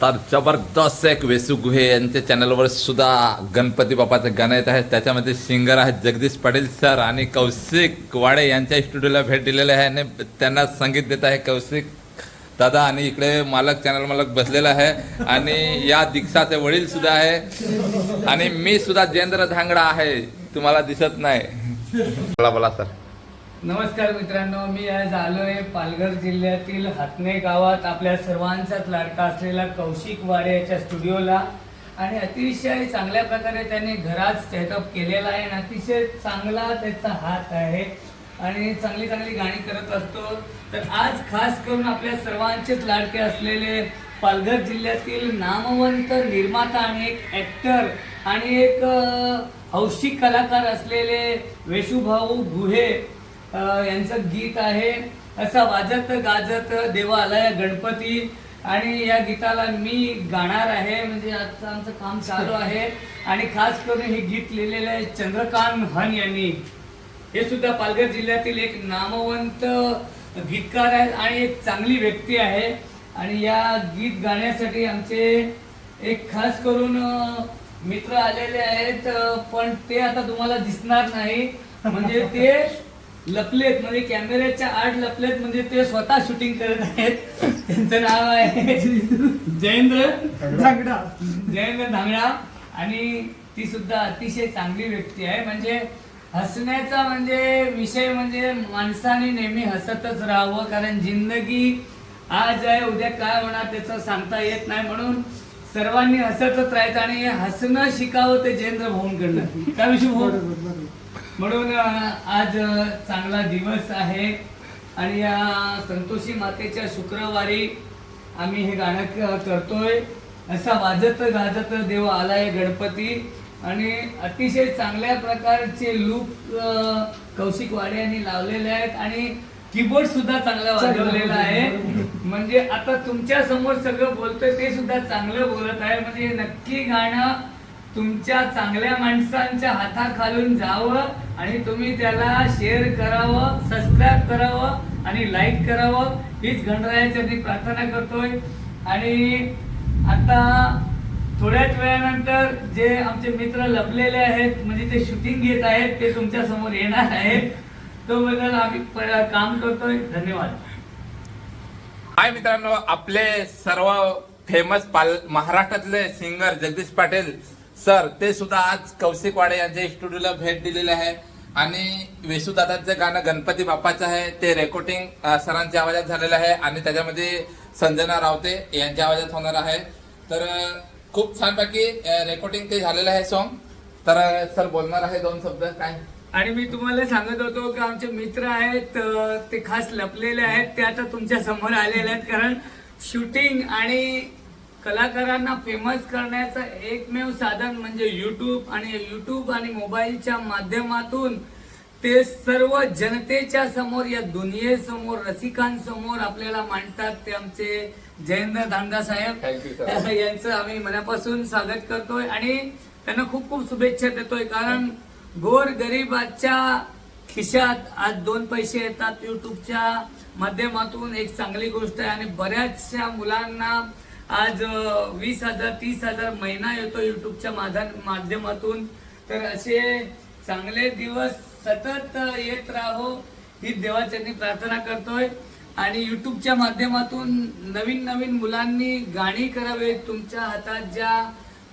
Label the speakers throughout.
Speaker 1: तर जबरदस्त एक वेसू गुहे यांच्या चॅनलवर सुद्धा गणपती बाप्पाचं गाणं येत आहे. त्याच्यामध्ये सिंगर आहेत जगदीश पाटील सर आणि कौशिक वाडे यांच्या स्टुडिओला भेट दिलेले आहे. आणि त्यांना संगीत देत आहे कौशिक दादा. आणि इकडे मालक चॅनल मालक बसलेला आहे. आणि या दीक्षाचे वडील सुद्धा आहे. आणि मी सुद्धा जयेंद्र धांगडा आहे. तुम्हाला दिसत नाही. बोला बोला सर
Speaker 2: नमस्कार मित्रांनो मी आज आलोय पालघर जिल्ह्यातील हातने गावात आपल्या सर्वांचाच लाडका असलेला कौशिक वाडे याच्या स्टुडिओला. आणि अतिशय चांगल्या प्रकारे त्यांनी घरात सेटअप केलेला आहे आणि अतिशय चांगला त्याचा हात आहे आणि चांगली चांगली गाणी करत असतो. तर आज खास करून आपल्या सर्वांचेच लाडके असलेले पालघर जिल्ह्यातील नामवंत निर्माता आणि एक ॲक्टर आणि एक हौशिक हौशी कलाकार असलेले वेशुभाऊ गुहे यांचं गीत आहे. असं वाजत गाजत देवा आलाय गणपती. आणि या गीताला मी गाणार आहे. म्हणजे आजचं आमचं काम चालू आहे. आणि खास करून हे गीत लिहिलेलं आहे चंद्रकांत हन यांनी. हे सुद्धा पालघर जिल्ह्यातील एक नामवंत गीतकार आहेत आणि एक चांगली व्यक्ती आहे. आणि या गीत गाण्यासाठी आमचे एक खास करून मित्र आलेले आहेत. पण ते आता तुम्हाला दिसणार नाही. म्हणजे ते लपलेत म्हणजे कॅमेऱ्याच्या आड लपलेत म्हणजे ते स्वतः शूटिंग करत आहेत. त्यांचं नाव आहे जयेंद्र
Speaker 3: धांगडा.
Speaker 2: जयेंद्र धांगडा. आणि ती सुद्धा अतिशय चांगली व्यक्ती आहे. म्हणजे हसण्याचा म्हणजे विषय म्हणजे माणसाने नेहमी हसतच राहावं कारण जिंदगी आज आहे उद्या काय होणार त्याचं सांगता येत नाही. म्हणून सर्वांनी हसतच राहायचं आणि हसणं शिकावं ते जयेंद्र भाऊंकडनं. काय विषय भाऊ म्हणून आज चांगला दिवस आहे. आणि या संतोषी मातेच्या शुक्रवारी आम्ही हे गाणं करतोय. असा वाजत गाजत देव आलाय गणपती. आणि अतिशय चांगल्या प्रकारचे लूक कौशिक वाडे यांनी लावलेले आहेत. आणि कीबोर्ड सुद्धा चांगला वाजवलेला आहे. म्हणजे आता तुमच्यासमोर सगळं बोलतोय ते सुद्धा चांगलं बोलत आहे. म्हणजे नक्की गाणं तुमच्या चांगल्या माणसांच्या हाताखालून जावं आणि तुम्ही त्याला शेअर करावं सबस्क्राईब करावं आणि लाईक करावं हीच गणरायाची मी प्रार्थना करतोय. आणि आता थोड्याच वेळानंतर जे आमचे मित्र लपलेले आहेत म्हणजे ते शूटिंग घेत आहेत ते तुमच्यासमोर येणार आहेत. तो बद्दल आम्ही काम करतोय. धन्यवाद.
Speaker 1: हाय मित्रांनो आपले सर्व फेमस पाल महाराष्ट्रातले सिंगर जगदीश पाटील सर ते सुद्धा आज कौशिक वाडे यांच्या स्टुडिओला भेट दिलेले आहे. आणि वेशुदादाचं गाणं गणपती बाप्पाचं आहे. ते रेकॉर्डिंग सरांच्या आवाजात झालेलं आहे. आणि त्याच्यामध्ये संजना रावते यांच्या आवाजात होणार आहे. तर खूप छानपैकी रेकॉर्डिंग ते झालेलं आहे सॉन्ग तर सर बोलणार आहे दोन शब्द. काय?
Speaker 2: आणि मी तुम्हाला सांगत होतो की आमचे मित्र आहेत ते खास लपलेले आहेत. ते आता तुमच्यासमोर आलेले आहेत. कारण शूटिंग आणि कलाकारांना फेमस करण्याचं एकमेव साधन म्हणजे यूट्यूब आणि यूट्यूब आणि मोबाईलच्या माध्यमातून ते सर्व जनतेच्या समोर या दुनियेसमोर रसिकांसमोर आपल्याला मांडतात ते आमचे जयेंद्र
Speaker 1: sir.
Speaker 2: साहेब. यांचं आम्ही मनापासून स्वागत करतोय आणि त्यांना खूप खूप शुभेच्छा देतोय. कारण गोर गरिबाच्या खिशात आज दोन पैसे येतात. युट्यूबच्या माध्यमातून एक चांगली गोष्ट आहे आणि बऱ्याचशा मुलांना आज वीस हजार तीस हजार महिना येतो युट्यूबच्या माध्या- माध्यमातून. तर असे चांगले दिवस सतत येत राहो ही देवाच्यांनी प्रार्थना करतोय. आणि युट्यूबच्या माध्यमातून नवीन नवीन मुलांनी गाणी करावेत तुमच्या हातात ज्या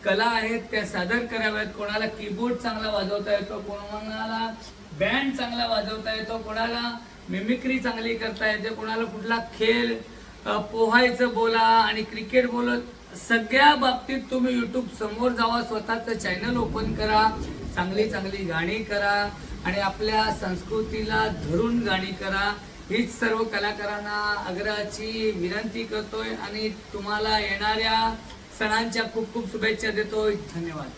Speaker 2: कला आहेत त्या सादर कराव्यात. कोणाला कीबोर्ड चांगला वाजवता येतो कोणाला बँड चांगला वाजवता येतो कोणाला मिमिक्री चांगली करता येते कोणाला कुठला खेळ पोहायचं बोला आणि क्रिकेट बोलत सगळ्या बाबतीत तुम्ही यूट्यूब समोर जावा स्वतःचं चॅनल ओपन करा चांगली चांगली गाणी करा आणि आपल्या संस्कृतीला धरून गाणी करा. हीच सर्व कलाकारांना आग्रहाची विनंती करतोय आणि तुम्हाला येणाऱ्या सणांच्या खूप खूप शुभेच्छा देतोय. धन्यवाद.